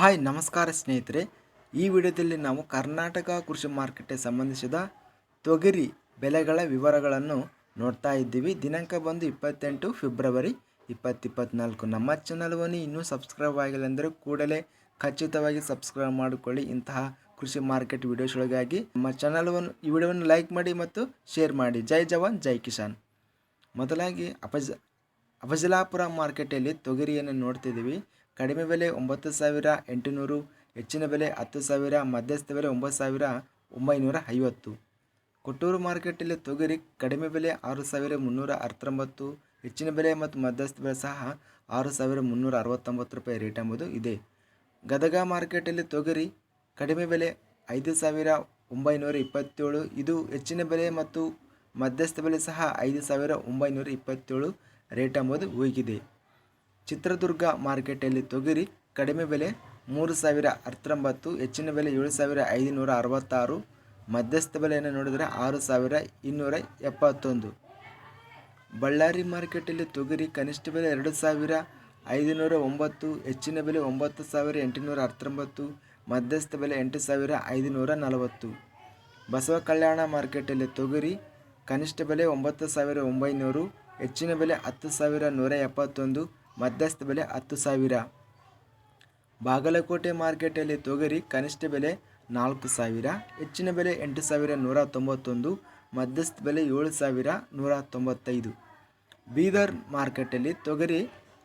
Hi, ನಮಸ್ಕಾರ ಸ್ನೇಹಿತರೆ. ಈ ವಿಡಿಯೋದಲ್ಲಿ ನಾವು ಕರ್ನಾಟಕ ಕೃಷಿ ಮಾರುಕಟ್ಟೆ ಸಂಬಂಧಿಸಿದ ತೊಗರಿ ಬೆಲೆಗಳ ವಿವರಗಳನ್ನು ನೋಡ್ತಾ ಇದ್ದೀವಿ. ದಿನಾಂಕ ಬಂದು ಇಪ್ಪತ್ತೆಂಟು ಫೆಬ್ರವರಿ ಇಪ್ಪತ್ತಿಪ್ಪತ್ನಾಲ್ಕು. ನಮ್ಮ ಚಾನಲ್ವನ್ನು ಇನ್ನೂ ಸಬ್ಸ್ಕ್ರೈಬ್ ಆಗಿಲ್ಲ ಅಂದರೆ ಕೂಡಲೇ ಖಚಿತವಾಗಿ ಸಬ್ಸ್ಕ್ರೈಬ್ ಮಾಡಿಕೊಳ್ಳಿ. ಇಂತಹ ಕೃಷಿ ಮಾರ್ಕೆಟ್ ವಿಡಿಯೋಸ್ಗಳಿಗಾಗಿ ನಮ್ಮ ಚಾನಲ್ವನ್ನು ಈ ವಿಡಿಯೋವನ್ನು ಲೈಕ್ ಮಾಡಿ ಮತ್ತು ಶೇರ್ ಮಾಡಿ. ಜೈ ಜವಾನ್, ಜೈ ಕಿಸಾನ್. ಮೊದಲಾಗಿ ಅಪಜ, ಅಫಜಲಾಪುರ ಮಾರ್ಕೆಟಲ್ಲಿ ತೊಗರಿಯನ್ನು ನೋಡ್ತಿದ್ದೀವಿ ಕಡಿಮೆ ಬೆಲೆ ಒಂಬತ್ತು ಸಾವಿರ, ಎಂಟುನೂರು, ಹೆಚ್ಚಿನ ಬೆಲೆ ಹತ್ತು ಸಾವಿರ, ಮಧ್ಯಸ್ಥ ಬೆಲೆ ಒಂಬತ್ತು ಸಾವಿರ, ಒಂಬೈನೂರ ಐವತ್ತು. ಕೊಟ್ಟೂರು ಮಾರ್ಕೆಟಲ್ಲಿ ತೊಗರಿ ಕಡಿಮೆ ಬೆಲೆ ಆರು ಸಾವಿರ ಮುನ್ನೂರ ಹತ್ತೊಂಬತ್ತು ಹೆಚ್ಚಿನ ಬೆಲೆ ಮತ್ತು ಮಧ್ಯಸ್ಥ ಬೆಲೆ ಸಹ ಆರು ಸಾವಿರ ಮುನ್ನೂರ ಅರವತ್ತೊಂಬತ್ತು ರೂಪಾಯಿ ರೇಟ್ ಎಂಬುದು ಇದೆ. ಗದಗ ಮಾರ್ಕೆಟಲ್ಲಿ ತೊಗರಿ ಕಡಿಮೆ ಬೆಲೆ ಐದು ಸಾವಿರ ಒಂಬೈನೂರ ಇಪ್ಪತ್ತೇಳು, ಇದು ಹೆಚ್ಚಿನ ಬೆಲೆ ಮತ್ತು ಮಧ್ಯಸ್ಥ ಬೆಲೆ ಸಹ ಐದು ಸಾವಿರ ಒಂಬೈನೂರ ಇಪ್ಪತ್ತೇಳು ರೇಟ್ ಎಂಬುದು ಹೋಗಿದೆ ಚಿತ್ರದುರ್ಗ ಮಾರ್ಕೆಟಲ್ಲಿ ತೊಗರಿ ಕಡಿಮೆ ಬೆಲೆ ಮೂರು ಸಾವಿರ ಹತ್ತೊಂಬತ್ತು, ಹೆಚ್ಚಿನ ಬೆಲೆ ಏಳು ಸಾವಿರ ಐದುನೂರ ಅರವತ್ತಾರು, ಮಧ್ಯಸ್ಥ ಬೆಲೆಯನ್ನು ನೋಡಿದರೆ ಆರು ಸಾವಿರ ಇನ್ನೂರ ಎಪ್ಪತ್ತೊಂದು. ಬಳ್ಳಾರಿ ಮಾರ್ಕೆಟಲ್ಲಿ ತೊಗರಿ ಕನಿಷ್ಠ ಬೆಲೆ ಎರಡು ಸಾವಿರ ಐದುನೂರ ಒಂಬತ್ತು, ಹೆಚ್ಚಿನ ಬೆಲೆ ಒಂಬತ್ತು ಸಾವಿರ ಎಂಟುನೂರ ಹತ್ತೊಂಬತ್ತು, ಮಧ್ಯಸ್ಥ ಬೆಲೆ ಎಂಟು ಸಾವಿರ ಐದುನೂರ ನಲವತ್ತು. ಬಸವ ಕಲ್ಯಾಣ ಮಾರ್ಕೆಟಲ್ಲಿ ತೊಗರಿ ಕನಿಷ್ಠ ಬೆಲೆ ಒಂಬತ್ತು ಸಾವಿರ ಒಂಬೈನೂರು, ಹೆಚ್ಚಿನ ಬೆಲೆ ಹತ್ತು ಸಾವಿರ ನೂರ ಎಪ್ಪತ್ತೊಂದು ಮಧ್ಯಸ್ಥ ಬೆಲೆ ಹತ್ತು ಸಾವಿರ. ಬಾಗಲಕೋಟೆ ಮಾರ್ಕೆಟಲ್ಲಿ ತೊಗರಿ ಕನಿಷ್ಠ ಬೆಲೆ ನಾಲ್ಕು ಸಾವಿರ, ಹೆಚ್ಚಿನ ಬೆಲೆ ಎಂಟು ಸಾವಿರ ನೂರ ತೊಂಬತ್ತೊಂದು, ಮಧ್ಯಸ್ಥ ಬೆಲೆ ಏಳು ಸಾವಿರ ನೂರ ತೊಂಬತ್ತೈದು. ಬೀದರ್ ಮಾರ್ಕೆಟಲ್ಲಿ ತೊಗರಿ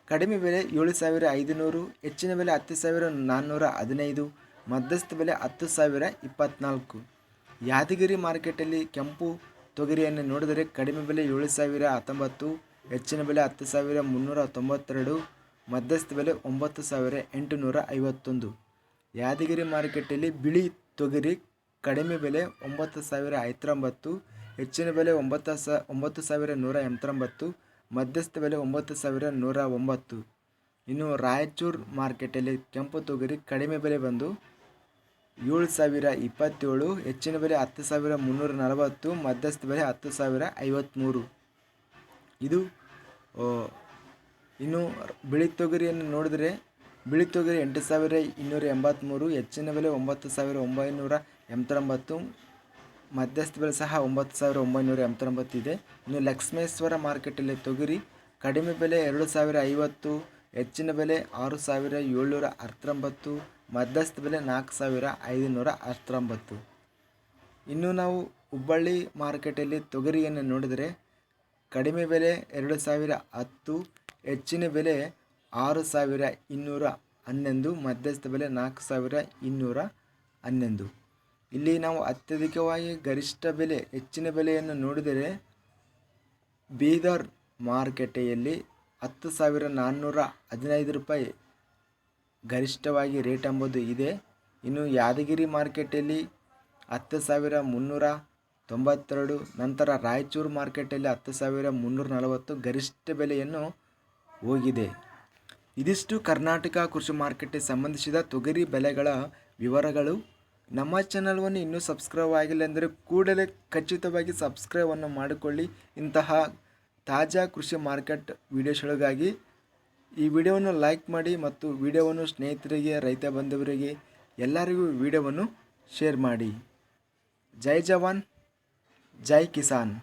ಕಡಿಮೆ ಬೆಲೆ ಏಳು ಸಾವಿರ ಐದುನೂರು, ಹೆಚ್ಚಿನ ಬೆಲೆ ಹತ್ತು ಸಾವಿರ ನಾನ್ನೂರ ಹದಿನೈದು, ಮಧ್ಯಸ್ಥ ಬೆಲೆ ಹತ್ತು ಸಾವಿರ ಇಪ್ಪತ್ತ್ನಾಲ್ಕು ಯಾದಗಿರಿ ಮಾರ್ಕೆಟಲ್ಲಿ ಕೆಂಪು ತೊಗರಿಯನ್ನು ನೋಡಿದರೆ ಕಡಿಮೆ ಬೆಲೆ ಏಳು ಸಾವಿರ ಹತ್ತೊಂಬತ್ತು ಹೆಚ್ಚಿನ ಬೆಲೆ ಹತ್ತು ಸಾವಿರ ಮುನ್ನೂರ ತೊಂಬತ್ತೆರಡು, ಮಧ್ಯಸ್ಥ ಬೆಲೆ ಒಂಬತ್ತು ಸಾವಿರ ಎಂಟುನೂರ ಐವತ್ತೊಂದು. ಯಾದಗಿರಿ ಮಾರುಕಟ್ಟೆಯಲ್ಲಿ ಬಿಳಿ ತೊಗರಿ ಕಡಿಮೆ ಬೆಲೆ ಒಂಬತ್ತು ಸಾವಿರ ಐವತ್ತೊಂಬತ್ತು, ಹೆಚ್ಚಿನ ಬೆಲೆ ಒಂಬತ್ತು ಸ, ಒಂಬತ್ತು ಸಾವಿರ ನೂರ ಎಂಬತ್ತೊಂಬತ್ತು, ಮಧ್ಯಸ್ಥ ಬೆಲೆ ಒಂಬತ್ತು ಸಾವಿರ ನೂರ ಒಂಬತ್ತು. ಇನ್ನು ರಾಯಚೂರು ಮಾರ್ಕೆಟಲ್ಲಿ ಕೆಂಪು ತೊಗರಿ ಕಡಿಮೆ ಬೆಲೆ ಬಂದು ಏಳು ಸಾವಿರ ಇಪ್ಪತ್ತೇಳು, ಹೆಚ್ಚಿನ ಬೆಲೆ ಹತ್ತು ಸಾವಿರ ಮುನ್ನೂರ ನಲವತ್ತು, ಮಧ್ಯಸ್ಥ ಬೆಲೆ ಹತ್ತು ಸಾವಿರ ಐವತ್ತ್ಮೂರು ಇದು ಇನ್ನು ಬಿಳಿ ತೊಗರಿಯನ್ನು ನೋಡಿದರೆ, ಬಿಳಿ ತೊಗರಿ ಎಂಟು ಸಾವಿರ ಇನ್ನೂರ ಎಂಬತ್ತ್ಮೂರು ಹೆಚ್ಚಿನ ಬೆಲೆ ಒಂಬತ್ತು ಸಾವಿರ ಒಂಬೈನೂರ ಎಂಬತ್ತೊಂಬತ್ತು, ಮಧ್ಯಸ್ಥ ಬೆಲೆ ಸಹ ಒಂಬತ್ತು ಸಾವಿರ ಒಂಬೈನೂರ ಎಂಬತ್ತೊಂಬತ್ತು ಇದೆ. ಇನ್ನು ಲಕ್ಷ್ಮೇಶ್ವರ ಮಾರ್ಕೆಟಲ್ಲಿ ತೊಗರಿ ಕಡಿಮೆ ಬೆಲೆ ಎರಡು ಸಾವಿರ ಐವತ್ತು, ಹೆಚ್ಚಿನ ಬೆಲೆ ಆರು ಸಾವಿರ ಏಳ್ನೂರ ಹತ್ತೊಂಬತ್ತು, ಮಧ್ಯಸ್ಥ ಬೆಲೆ ನಾಲ್ಕು ಸಾವಿರ ಐದುನೂರ ಹತ್ತೊಂಬತ್ತು. ಇನ್ನು ನಾವು ಹುಬ್ಬಳ್ಳಿ ಮಾರ್ಕೆಟಲ್ಲಿ ತೊಗರಿಯನ್ನು ನೋಡಿದರೆ ಕಡಿಮೆ ಬೆಲೆ ಎರಡು ಸಾವಿರ ಹತ್ತು, ಹೆಚ್ಚಿನ ಬೆಲೆ ಆರು ಸಾವಿರ ಇನ್ನೂರ ಹನ್ನೊಂದು, ಮಧ್ಯಸ್ಥ ಬೆಲೆ ನಾಲ್ಕು ಸಾವಿರ ಇನ್ನೂರ ಹನ್ನೊಂದು. ಇಲ್ಲಿ ನಾವು ಅತ್ಯಧಿಕವಾಗಿ ಗರಿಷ್ಠ ಬೆಲೆ, ಹೆಚ್ಚಿನ ಬೆಲೆಯನ್ನು ನೋಡಿದರೆ ಬೀದರ್ ಮಾರುಕಟ್ಟೆಯಲ್ಲಿ ಹತ್ತು ಸಾವಿರ ನಾನ್ನೂರ ಹದಿನೈದು ರೂಪಾಯಿ ಗರಿಷ್ಠವಾಗಿ ರೇಟ್ ಎಂಬುದು ಇದೆ. ಇನ್ನು ಯಾದಗಿರಿ ಮಾರ್ಕೆಟಲ್ಲಿ ಹತ್ತು ಸಾವಿರ ಮುನ್ನೂರ ತೊಂಬತ್ತೆರಡು ನಂತರ ರಾಯಚೂರು ಮಾರ್ಕೆಟಲ್ಲಿ ಹತ್ತು ಸಾವಿರ ಮುನ್ನೂರ ನಲವತ್ತು ಗರಿಷ್ಠ ಬೆಲೆಯನ್ನು ಹೋಗಿದೆ. ಇದಿಷ್ಟು ಕರ್ನಾಟಕ ಕೃಷಿ ಮಾರ್ಕೆಟ್ಗೆ ಸಂಬಂಧಿಸಿದ ತೊಗರಿ ಬೆಲೆಗಳ ವಿವರಗಳು. ನಮ್ಮ ಚಾನಲ್ವನ್ನು ಇನ್ನೂ ಸಬ್ಸ್ಕ್ರೈಬ್ ಆಗಿಲ್ಲ ಅಂದರೆ ಕೂಡಲೇ ಖಚಿತವಾಗಿ ಸಬ್ಸ್ಕ್ರೈಬನ್ನು ಮಾಡಿಕೊಳ್ಳಿ. ಇಂತಹ ತಾಜಾ ಕೃಷಿ ಮಾರ್ಕೆಟ್ ವಿಡಿಯೋಸ್ಗಳಿಗಾಗಿ ಈ ವಿಡಿಯೋವನ್ನು ಲೈಕ್ ಮಾಡಿ ಮತ್ತು ವಿಡಿಯೋವನ್ನು ಸ್ನೇಹಿತರಿಗೆ, ರೈತ ಬಂಧುವರಿಗೆ ಎಲ್ಲರಿಗೂ ವಿಡಿಯೋವನ್ನು ಶೇರ್ ಮಾಡಿ. ಜೈ ಜವಾನ್. ಜೈ ಕಿಸಾನ್